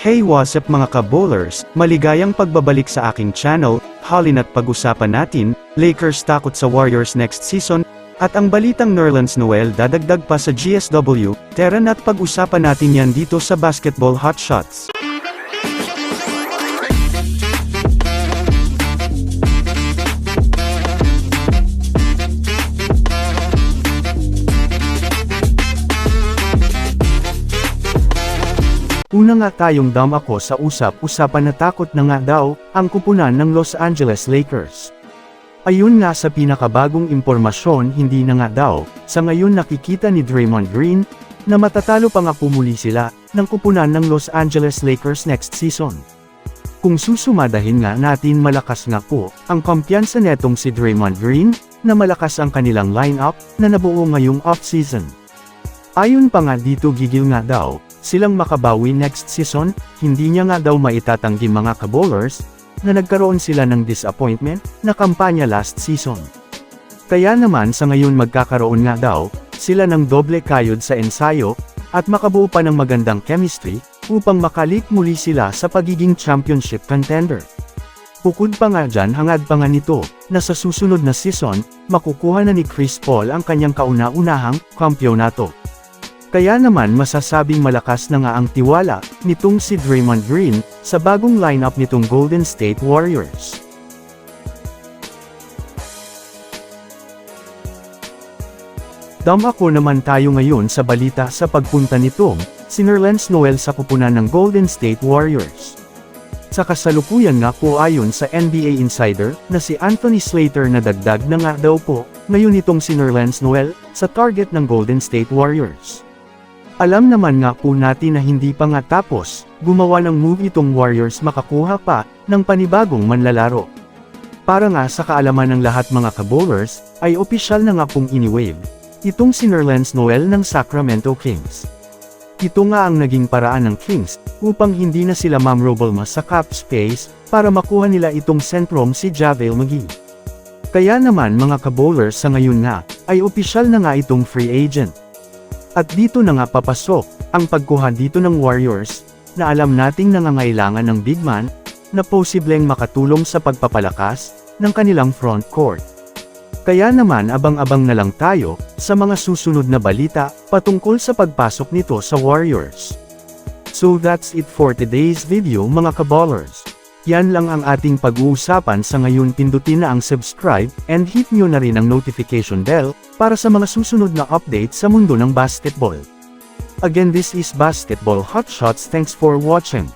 Hey what's up mga ka-bowlers, maligayang pagbabalik sa aking channel, halina't pag-usapan natin, Lakers takot sa Warriors next season, at ang balitang Nerlens Noel dadagdag pa sa GSW, tara na't pag-usapan natin yan dito sa Basketball Hotshots. Una nga tayong dam ako sa usap-usapan na takot na nga daw, ang kupunan ng Los Angeles Lakers. Ayun nga sa pinakabagong impormasyon hindi na nga daw, sa ngayon nakikita ni Draymond Green, na matatalo pa nga pumuli sila, ng kupunan ng Los Angeles Lakers next season. Kung susumadahin nga natin malakas nga po, ang kumpiyansa netong si Draymond Green, na malakas ang kanilang lineup, na nabuo ngayong off-season. Ayon pa nga dito gigil nga daw, silang makabawi next season, hindi niya nga daw maitatanggi mga kabowlers, na nagkaroon sila ng disappointment, na kampanya last season. Kaya naman sa ngayon magkakaroon nga daw, sila ng doble kayod sa ensayo, at makabuo pa ng magandang chemistry, upang makalik muli sila sa pagiging championship contender. Bukod pa nga dyan hangad pa nga nito, na sa susunod na season, makukuha na ni Chris Paul ang kanyang kauna-unahang kampyonato. Kaya naman masasabing malakas na nga ang tiwala nitong si Draymond Green sa bagong lineup nitong Golden State Warriors. Dam ako naman tayo ngayon sa balita sa pagpunta nitong si Nerlens Noel sa kupunan ng Golden State Warriors. Sa kasalukuyan nga po ayon sa NBA Insider na si Anthony Slater na dagdag na nga daw po ngayon itong si Nerlens Noel sa target ng Golden State Warriors. Alam naman nga po natin na hindi pa nga tapos, gumawa ng move itong Warriors makakuha pa, ng panibagong manlalaro. Para nga sa kaalaman ng lahat mga kabowlers, ay opisyal na nga pong iniwave. Itong si Nerlens Noel ng Sacramento Kings. Ito nga ang naging paraan ng Kings, upang hindi na sila mamrobble mas sa cap space, para makuha nila itong sentrom si JaVale McGee. Kaya naman mga kabowlers sa ngayon nga, ay opisyal na nga itong free agent. At dito na nga papasok, ang pagkuha dito ng Warriors, na alam nating nangangailangan ng big man, na posibleng makatulong sa pagpapalakas, ng kanilang front court. Kaya naman abang-abang na lang tayo, sa mga susunod na balita, patungkol sa pagpasok nito sa Warriors. So that's it for today's video mga kaballers. Yan lang ang ating pag-uusapan sa ngayon pindutin na ang subscribe, and hit nyo na rin ang notification bell, para sa mga susunod na update sa mundo ng basketball. Again this is Basketball Hotshots thanks for watching.